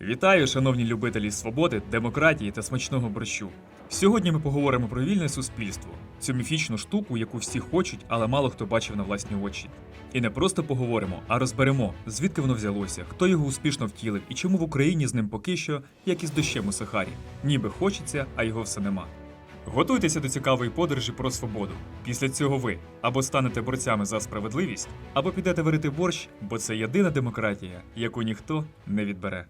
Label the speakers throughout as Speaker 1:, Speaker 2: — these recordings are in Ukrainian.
Speaker 1: Вітаю, шановні любителі свободи, демократії та смачного борщу. Сьогодні ми поговоримо про вільне суспільство, цю міфічну штуку, яку всі хочуть, але мало хто бачив на власні очі. І не просто поговоримо, а розберемо, звідки воно взялося, хто його успішно втілив і чому в Україні з ним поки що, як із дощем у Сахарі, ніби хочеться, а його все нема. Готуйтеся до цікавої подорожі про свободу. Після цього ви або станете борцями за справедливість, або підете варити борщ, бо це єдина демократія, яку ніхто не відбере.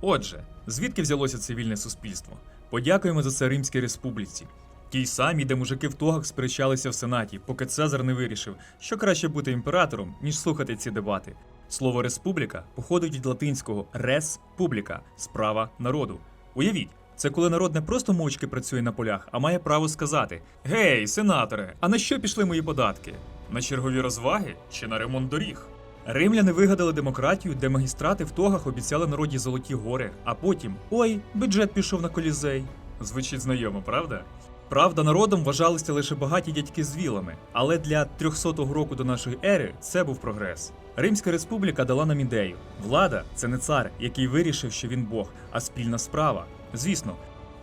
Speaker 1: Отже, звідки взялося цивільне суспільство? Подякуємо за це Римській республіці. Тій самій, де мужики в тогах сперечалися в сенаті, поки Цезар не вирішив, що краще бути імператором, ніж слухати ці дебати. Слово республіка походить від латинського res publica – справа народу. Уявіть, це коли народ не просто мовчки працює на полях, а має право сказати: Гей, сенаторе, а на що пішли мої податки? На чергові розваги чи на ремонт доріг? Римляни вигадали демократію, де магістрати в тогах обіцяли народі золоті гори, а потім ой, бюджет пішов на колізей. Звучить знайомо, правда? Правда, народом вважалися лише багаті дядьки з вілами, але для 300-го року до нашої ери це був прогрес. Римська республіка дала нам ідею: влада це не цар, який вирішив, що він Бог, а спільна справа. Звісно,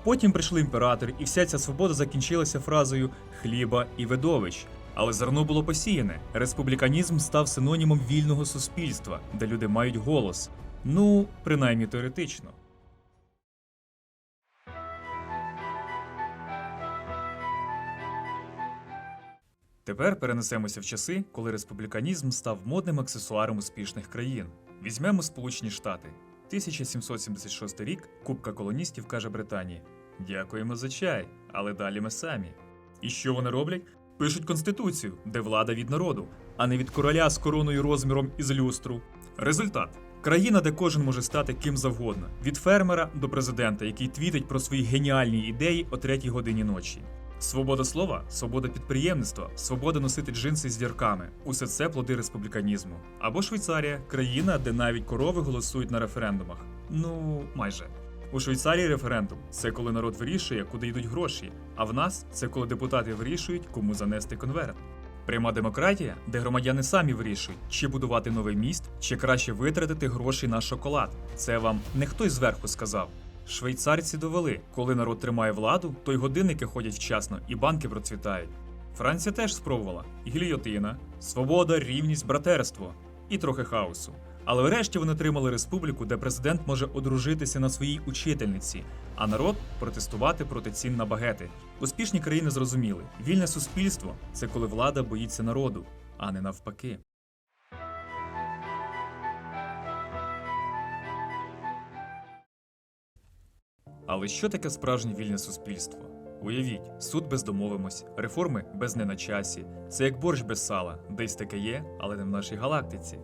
Speaker 1: Потім прийшли імператори, і вся ця свобода закінчилася фразою хліба і видовищ. Але зерно було посіяне. Республіканізм став синонімом вільного суспільства, де люди мають голос. Ну, принаймні теоретично. Тепер перенесемося в часи, коли республіканізм став модним аксесуаром успішних країн. Візьмемо Сполучені Штати. 1776 рік Кубка колоністів каже Британії: Дякуємо за чай, але далі ми самі. І що вони роблять? Пишуть конституцію, де влада від народу, а не від короля з короною розміром із люстру. Результат. Країна, де кожен може стати ким завгодно, від фермера до президента, який твітить про свої геніальні ідеї о третій годині ночі. Свобода слова, свобода підприємництва, свобода носити джинси з дірками усе це плоди республіканізму. Або Швейцарія країна, де навіть корови голосують на референдумах. Ну, майже. У Швейцарії референдум це коли народ вирішує, куди йдуть гроші, а в нас це коли депутати вирішують, кому занести конверт. Пряма демократія, де громадяни самі вирішують, чи будувати новий міст, чи краще витратити гроші на шоколад. Це вам не хтось зверху сказав. Швейцарці довели, коли народ тримає владу, то й годинники ходять вчасно, і банки процвітають. Франція теж спробувала гільйотина, свобода, рівність, братерство і трохи хаосу. Але врешті вони отримали республіку, де президент може одружитися на своїй учительниці, а народ протестувати проти цін на багети. Успішні країни зрозуміли, вільне суспільство це коли влада боїться народу, а не навпаки. Але що таке справжнє вільне суспільство? Уявіть, суд без домовимось, реформи без не на часі. Це як борщ без сала, десь таке є, але не в нашій галактиці.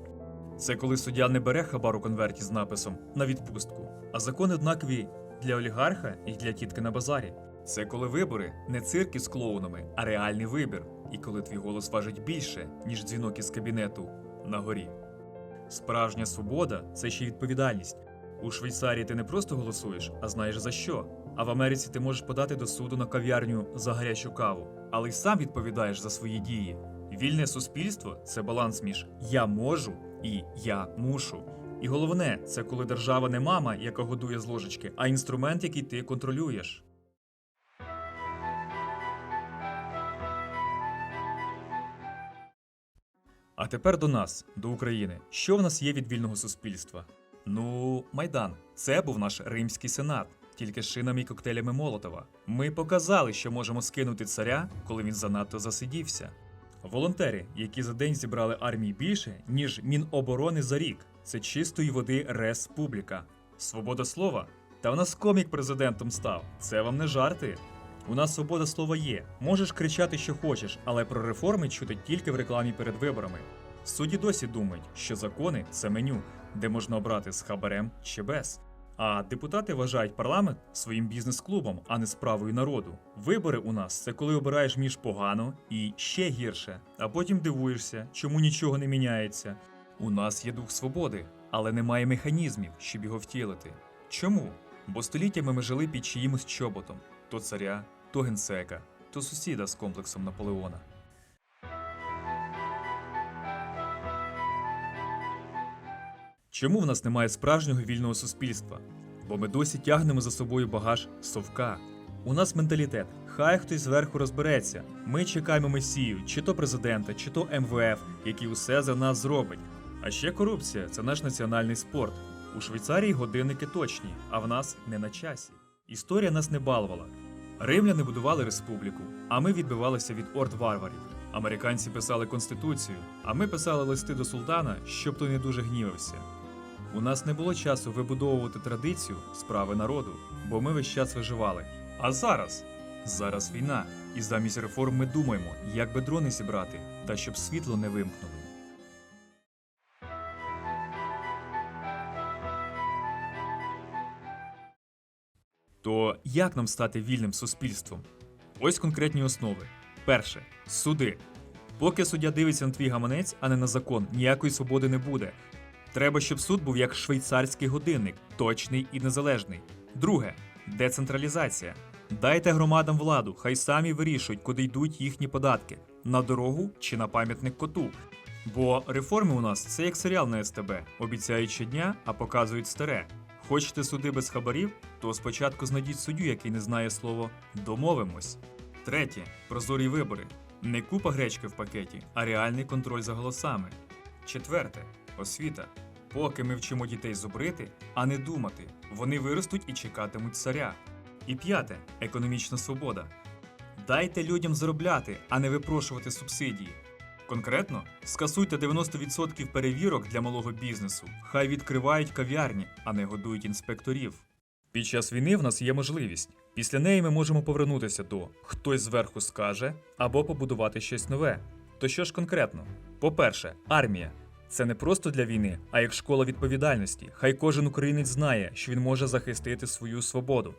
Speaker 1: Це коли суддя не бере хабар у конверті з написом на відпустку, а закони однакові для олігарха і для тітки на базарі. Це коли вибори не цирки з клоунами, а реальний вибір, і коли твій голос важить більше, ніж дзвінок із кабінету на горі. Справжня свобода це ще відповідальність. У Швейцарії ти не просто голосуєш, а знаєш за що. А в Америці ти можеш подати до суду на кав'ярню за гарячу каву, але й сам відповідаєш за свої дії. Вільне суспільство це баланс між я можу і я мушу. І головне, це коли держава не мама, яка годує з ложечки, а інструмент, який ти контролюєш. А тепер до нас, до України. Що в нас є від вільного суспільства? Ну, Майдан. Це був наш римський сенат, тільки з шинами і коктейлями Молотова. Ми показали, що можемо скинути царя, коли він занадто засидівся. Волонтери, які за день зібрали армії більше, ніж Міноборони за рік. Це чистої води республіка. Свобода слова. Та в нас комік президентом став. Це вам не жарти. У нас свобода слова є. Можеш кричати, що хочеш, але про реформи чути тільки в рекламі перед виборами. Судді досі думають, що закони це меню, де можна обрати з хабарем чи без. А депутати вважають парламент своїм бізнес-клубом, а не справою народу. Вибори у нас це коли обираєш між погано і ще гірше, а потім дивуєшся, чому нічого не міняється. У нас є дух свободи, але немає механізмів, щоб його втілити. Чому? Бо століттями ми жили під чиїмось чоботом то царя, то генсека, то сусіда з комплексом Наполеона. Чому в нас немає справжнього вільного суспільства? Бо ми досі тягнемо за собою багаж совка. У нас менталітет. Хай хтось зверху розбереться. Ми чекаємо месію, чи то президента, чи то МВФ, який усе за нас зробить. А ще корупція це наш національний спорт. У Швейцарії годинники точні, а в нас не на часі. Історія нас не балувала. Римляни будували республіку, а ми відбивалися від орд варварів. Американці писали конституцію, а ми писали листи до султана, щоб той не дуже гнівався. У нас не було часу вибудовувати традицію справи народу, бо ми весь час виживали. А зараз? Зараз війна, і замість реформ ми думаємо, як би дрони зібрати, та щоб світло не вимкнули. То як нам стати вільним суспільством? Ось конкретні основи. Перше суди. Поки суддя дивиться на твій гаманець, а не на закон, ніякої свободи не буде. Треба, щоб суд був як швейцарський годинник, точний і незалежний. Друге децентралізація. Дайте громадам владу, хай самі вирішують, куди йдуть їхні податки на дорогу чи на пам'ятник коту. Бо реформи у нас це як серіал на СТБ. Обіцяють щодня, а показують старе. Хочете суди без хабарів? То спочатку знайдіть суддю, який не знає слово домовимось. Третє прозорі вибори. Не купа гречки в пакеті, а реальний контроль за голосами. Четверте освіта. Поки ми вчимо дітей зубрити, а не думати, вони виростуть і чекатимуть царя. І п'яте економічна свобода. Дайте людям заробляти, а не випрошувати субсидії. Конкретно, скасуйте 90% перевірок для малого бізнесу. Хай відкривають кав'ярні, а не годують інспекторів. Під час війни в нас є можливість. Після неї ми можемо повернутися до хтось зверху скаже або побудувати щось нове. То що ж конкретно? По-перше, армія. Це не просто для війни, а як школа відповідальності. Хай кожен українець знає, що він може захистити свою свободу.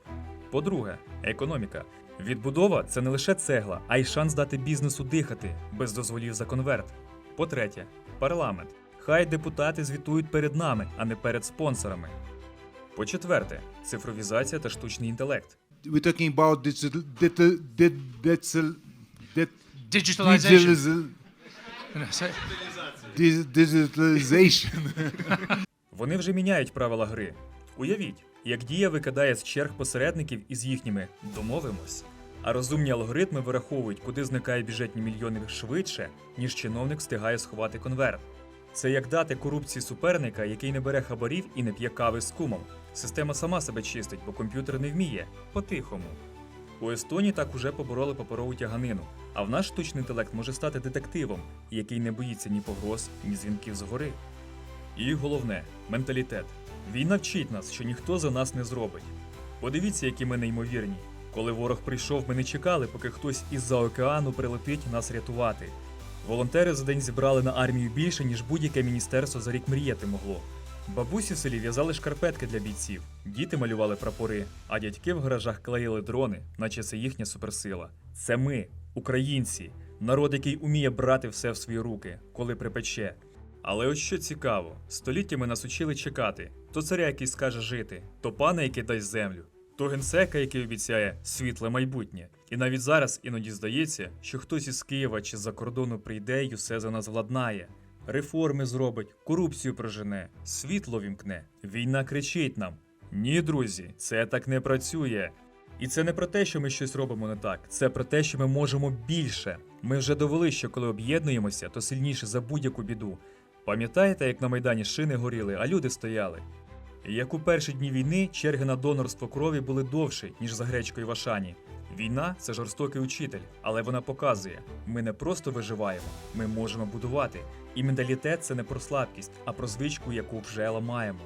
Speaker 1: По-друге, економіка. Відбудова це не лише цегла, а й шанс дати бізнесу дихати без дозволів за конверт. По-третє, парламент. Хай депутати звітують перед нами, а не перед спонсорами. По-четверте, цифровізація та штучний інтелект.
Speaker 2: we're talking about digital, digital, digital, digital,
Speaker 3: Digitalization.
Speaker 2: Digitalization.
Speaker 1: Вони вже міняють правила гри. Уявіть, як дія викидає з черг посередників із їхніми домовимось. А розумні алгоритми вираховують, куди зникають бюджетні мільйони швидше, ніж чиновник встигає сховати конверт. Це як дати корупції суперника, який не бере хабарів і не п'є кави з кумом. Система сама себе чистить, бо комп'ютер не вміє по-тихому. У Естонії так уже побороли паперову тяганину, а в наш штучний інтелект може стати детективом, який не боїться ні погроз, ні дзвінків згори. І головне менталітет. Війна вчить нас, що ніхто за нас не зробить. Подивіться, які ми неймовірні. Коли ворог прийшов, ми не чекали, поки хтось із-за океану прилетить нас рятувати. Волонтери за день зібрали на армію більше, ніж будь-яке міністерство за рік мріяти могло. Бабусі в селі в'язали шкарпетки для бійців, діти малювали прапори, а дядьки в гаражах клеїли дрони, наче це їхня суперсила. Це ми, українці, народ, який уміє брати все в свої руки, коли припече. Але ось що цікаво, століттями нас учили чекати: то царя, який скаже жити, то пана, який дасть землю, то генсека, який обіцяє світле майбутнє. І навіть зараз іноді здається, що хтось із Києва чи з-за кордону прийде і усе за нас владнає. Реформи зробить, корупцію прожене, світло вімкне. Війна кричить нам: ні, друзі, це так не працює. І це не про те, що ми щось робимо не так. Це про те, що ми можемо більше. Ми вже довели, що коли об'єднуємося, то сильніше за будь-яку біду. Пам'ятаєте, як на Майдані шини горіли, а люди стояли? Як у перші дні війни черги на донорство крові були довші, ніж за гречкою в Ашані. Війна це жорстокий учитель, але вона показує: ми не просто виживаємо, ми можемо будувати. І менталітет це не про слабкість, а про звичку, яку вже ламаємо.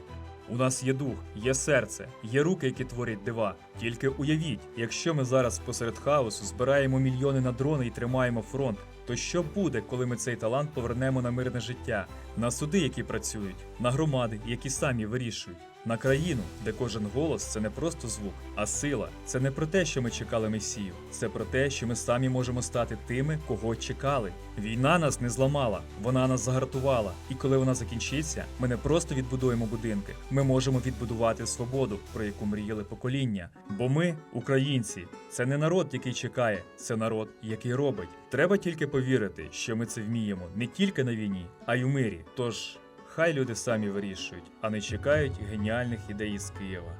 Speaker 1: У нас є дух, є серце, є руки, які творять дива. Тільки уявіть, якщо ми зараз посеред хаосу збираємо мільйони на дрони і тримаємо фронт, то що буде, коли ми цей талант повернемо на мирне життя, на суди, які працюють, на громади, які самі вирішують? На країну, де кожен голос це не просто звук, а сила. Це не про те, що ми чекали Месію, це про те, що ми самі можемо стати тими, кого чекали. Війна нас не зламала, вона нас загартувала. І коли вона закінчиться, ми не просто відбудуємо будинки, ми можемо відбудувати свободу, про яку мріяли покоління. Бо ми, українці, це не народ, який чекає, це народ, який робить. Треба тільки повірити, що ми це вміємо не тільки на війні, а й у мирі. Тож хай люди самі вирішують, а не чекають геніальних ідей із Києва.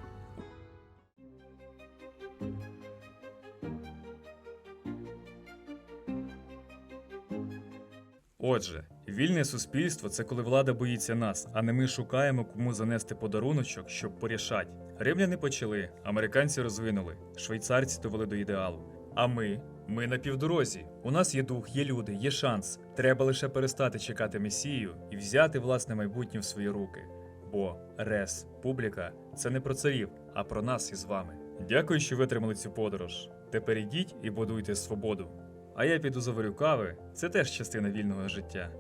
Speaker 1: Отже, вільне суспільство це коли влада боїться нас, а не ми шукаємо, кому занести подаруночок, щоб порішать. Римляни почали, американці розвинули, швейцарці довели до ідеалу. А ми? Ми на півдорозі. У нас є дух, є люди, є шанс. Треба лише перестати чекати месію і взяти власне майбутнє в свої руки. Бо рес, публіка це не про царів, а про нас із вами. Дякую, що витримали цю подорож. Тепер ідіть і будуйте свободу. А я піду заварю кави, це теж частина вільного життя.